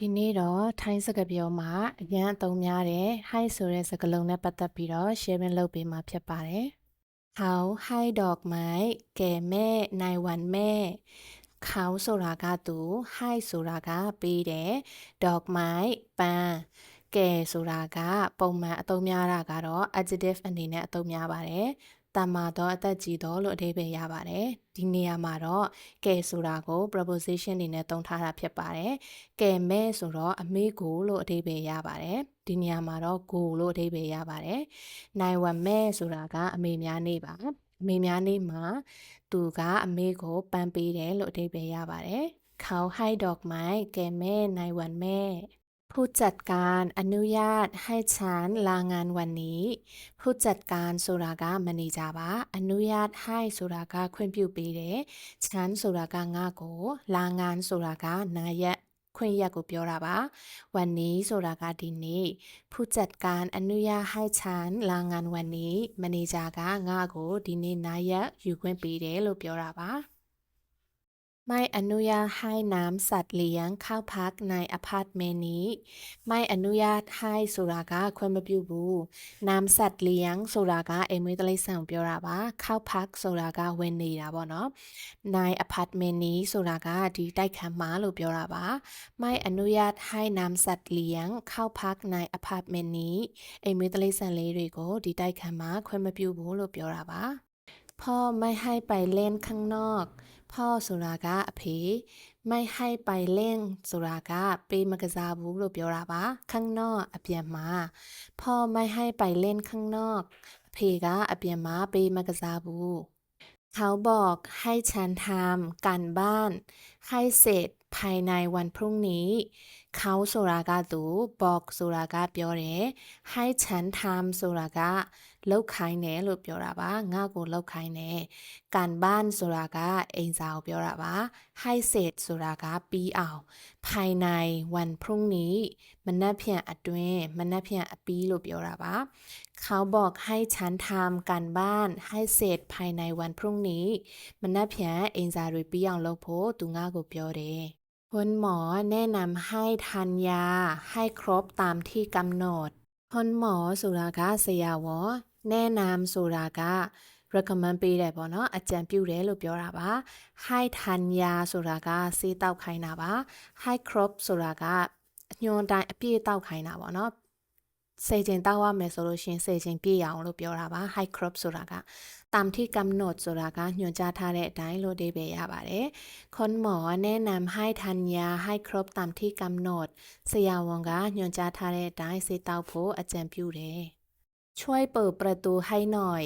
ဒီနေ့တော့ထိုင်းစကားပြောမှာအရန်အသုံးများတဲ့ hi ဆိုတဲ့စကားလုံးနဲ့ပတ်သက်ပြီးတော့ sharing လုပ်ပေးမှာဖြစ်ပါတယ်။เขาให้ดอกไม้แก่แม่ในวันแม่เขาဆိုတာကသူ hi ဆိုတာကပေးတယ်ดอกไม้ပန်းကဲဆိုတာကပုံမှန်အသုံးများတာကတော့ adjective အနေနဲ့အသုံးများပါတယ်။ တန်မာသောအသက်ကြီးသောလို့အဓိပ္ပာယ်ရပါတယ်။ဒီနေရာမှာတော့ကဲဆိုတာကို preposition အနေနဲ့သုံးထားတာဖြစ်ပါတယ်။ကဲမဲ့ဆိုတော့အမေကိုလို့အဓိပ္ပာယ်ရပါတယ်။ဒီနေရာမှာတော့ကိုလို့အဓိပ္ပာယ်ရပါတယ်။နိုင်ဝမဲ့ဆိုတာကအမေများနေပါ။အမေများနေမှာသူကအမေကိုပန်ပေးတယ်လို့အဓိပ္ပာယ်ရပါတယ်။ခေါဟိုက်ဒေါကမိုင်ကဲမဲနိုင်ဝန်မဲ ผู้จัดการอนุญาตให้ฉันลางานวันนี้ ผู้จัดการဆိုတာကမန်နေဂျာပါအနုญาตให้ဆိုတာကခွင့်ပြုပေးတယ်ฉันဆိုတာကငါ့ကိုလာငานဆိုတာကနာရက်ခွင့်ရက်ကိုပြောတာပါวันนี้ဆိုတာကဒီနေ့ผู้จัดการอนุญาตให้ฉันลางานวันนี้မန်နေဂျာကငါ့ကိုဒီနေ့နာရက်ယူခွင့်ပေးတယ်လို့ပြောတာပါ ไม่อนุญาตให้น้ำสัตว์เลี้ยงเข้าพักในอพาร์ตเมนต์นี้ ไม่อนุญาตให้ဆိုတာကခွင့်မပြုဘူးน้ำสัตว์เลี้ยงဆိုတာကအိမ်မွေးတိရစ္ဆာန်ကိုပြောတာပါเข้าพักဆိုတာကဝင်နေတာပေါ့နော်ในอพาร์ตเมนต์นี้ဆိုတာကဒီတိုက်ခန်းမှာလို့ပြောတာပါไม่อนุญาตให้น้ำสัตว์เลี้ยงเข้าพักในอพาร์ตเมนต์นี้အိမ်မွေးတိရစ္ဆာန်လေးတွေကိုဒီတိုက်ခန်းမှာခွင့်မပြုဘူးလို့ပြောတာပါ พ่อไม่ให้ไปเล่นข้างนอก พ่อဆိုတာကအဖေไม่ให้ไปเล่นဆိုတာကပေးမကစားဘူးလို့ပြောတာပါข้างนอกအပြင်မှာพ่อไม่ให้ไปเล่นข้างนอกအဖေကအပြင်မှာပေးမကစားဘူးเขาบอกให้ฉันทำการบ้าน ให้เสร็จภายในวันพรุ่งนี้ เขาဆိုတာကသူบอกဆိုတာကပြောတယ်ให้ฉันทำဆိုတာကလောက်ခိုင်းတယ်လို့ပြောတာပါငါ့ကိုလောက်ခိုင်းတယ်ကန်บ้านဆိုတာကအိမ်စာကိုပြောတာပါให้เสร็จဆိုတာကပြီးအောင်ภายในวันพรุ่งนี้မနက်ဖြန်အတွင်းမနက်ဖြန်အပြီးလို့ပြောတာပါเขาบอกให้ฉันทำการบ้านให้เสร็จภายในวันพรุ่งนี้မနက်ဖြန်အိမ်စာတွေပြီးအောင်လုပ်ဖို့သူငါ့ကိုပြောတယ် คุณหมอแนะนำให้ทานยาให้ครบตามที่กำหนดคุณหมอဆိုတာကဆရာဝန်แนะนำဆိုတာက recommend ပေးတယ်ပေါ့နော်အကြံပြုတယ်လို့ပြောတာပါ high ทันยาဆိုတာကစေးတောက်ခိုင်းတာပါ high crop ဆိုတာကညွန်တိုင်းအပြည့်တောက်ခိုင်းတာပေါ့နော် စေချင်တောက်ရမယ်ဆိုလို့ရှင်စေချင်ပြည့်အောင်လို့ပြောတာပါ high crop ဆိုတာကตามที่กำหนดဆိုတာကညွှန်ကြားထားတဲ့အတိုင်းလို့အဓိပ္ပာယ်ရပါတယ်။คุณหมอแนะนำให้ทานยาให้ครบตามที่กำหนดဆရာဝန်ကညွှန်ကြားထားတဲ့အတိုင်းစေတောက်ဖို့အကြံပြုတယ်။ช่วยเปิดประตูให้หน่อย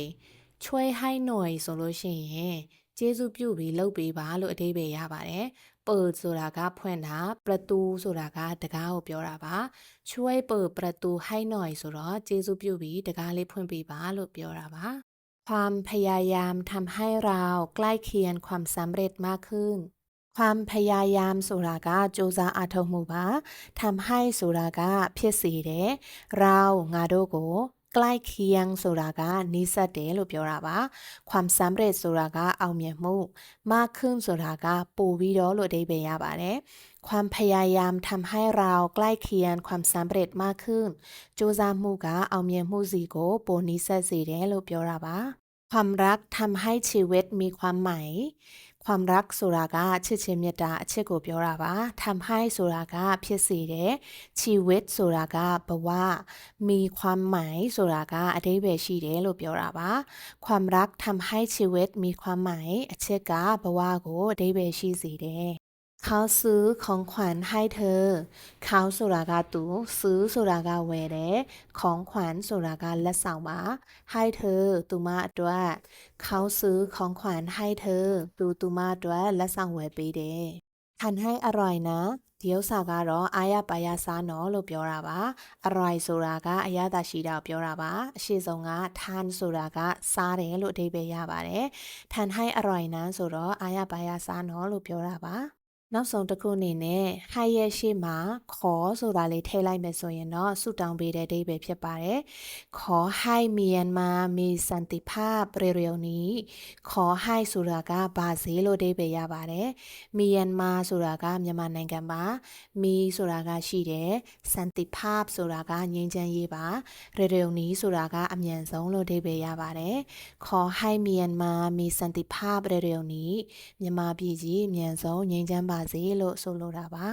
ช่วยให้หน่อยဆိုလို့ရှိရင်ကျေးဇူးပြုပြီးလုပ်ပေးပါလို့အဓိပ္ပာယ်ရပါတယ်။เ เปิดဆိုတာကဖွင့်တာประตูสุรากาတကားကိုပြောတာပါช่วยเปิดประตูให้หน่อยဆိုတော့ကျေးဇူးပြုပြီးတကားလေးဖွင့်ပေးပါလို့ความพยายามทำให้เราใกล้เคียงความสำเร็จมากขึ้น ความพยายามสุรากาโจซาอาทมูบาทำให้สุรากาเพียสีเดเรางาโดโก ใกล้เคียงสุรากาနီးစပ်တယ်လို့ပြောความสำเร็จဆိုတာကအောင်မြင်มากขึ้นสุรากาปูวิโดโลเดเလို့အဓိပ္ความพยายามทำให้เราใกล้เคียงความสำเร็จมากขึ้นจูซามูกาเอาเมียมูซีโกโปนิเซสีเดโลเปียวราบาความรักทำให้ชีวิตมีความหมาย ความรักဆိုတာကချစ်ချင်းမေတ္တာအချစ်ကိုပြောတာပါทำให้ဆိုတာကဖြစ်စေတယ်ชีวิตဆိုတာကဘဝมีความหมายဆိုတာကအဓိပ္ပာယ်ရှိတယ်လို့ပြောတာပါ ความรักทำให้ชีวิตมีความหมายအချစ်ကဘဝကိုအဓိပ္ပာယ်ရှိစေတယ် เขาซื้อของขวัญให้เธอ เขาဆိုတာကသူซื้อဆိုတာကဝယ်တယ်ของขวัญဆိုတာကလက်ဆောင်ပါให้เธอသူမအတွက်เขาซื้อของขวัญให้เธอသူသူမအတွက်လက်ဆောင်ဝယ်ပေးတယ်ทานให้อร่อยนะဒီဥစ္စာကတော့အာရပါရစားနော်လို့ပြောတာပါအရိုင်ဆိုတာကအရသာရှိတာကိုပြောတာပါအရှိဆုံးကทานဆိုတာကစားတယ်လို့အဓိပ္ပာယ်ရပါတယ်ทานให้อร่อยนะဆိုတော့အာရပါရစားနော်လို့ပြောတာပါ နောက်ဆုံးတစ်ခုအနေနဲ့ high ရဲ့ရှေ့မှာခေါ်ဆိုတာလေးထည့်လိုက်မယ်ဆိုရင်တော့ဆူတောင်းပေးတဲ့အဓိပ္ပာယ်ဖြစ်ပါတယ်။ခေါ် high Myanmar မီစန်တိဖာပရေရုံနီခေါ် high ဆိုတာကဘာဈေးလို့အဓိပ္ပာယ်ရပါတယ်။ Myanmar ဆိုတာကမြန်မာနိုင်ငံပါ။မီဆိုတာကရှိတယ်။စန်တိဖာဆိုတာကငြိမ်းချမ်းရေးပါ။ရေရုံနီဆိုတာကအမြန်ဆုံးလို့အဓိပ္ပာယ်ရပါတယ်။ခေါ် high Myanmar မီစန်တိဖာပရေရုံနီမြန်မာပြည်ကြီးအမြန်ဆုံးငြိမ်းချမ်းပါစေလို့ဆိုလိုတာပါ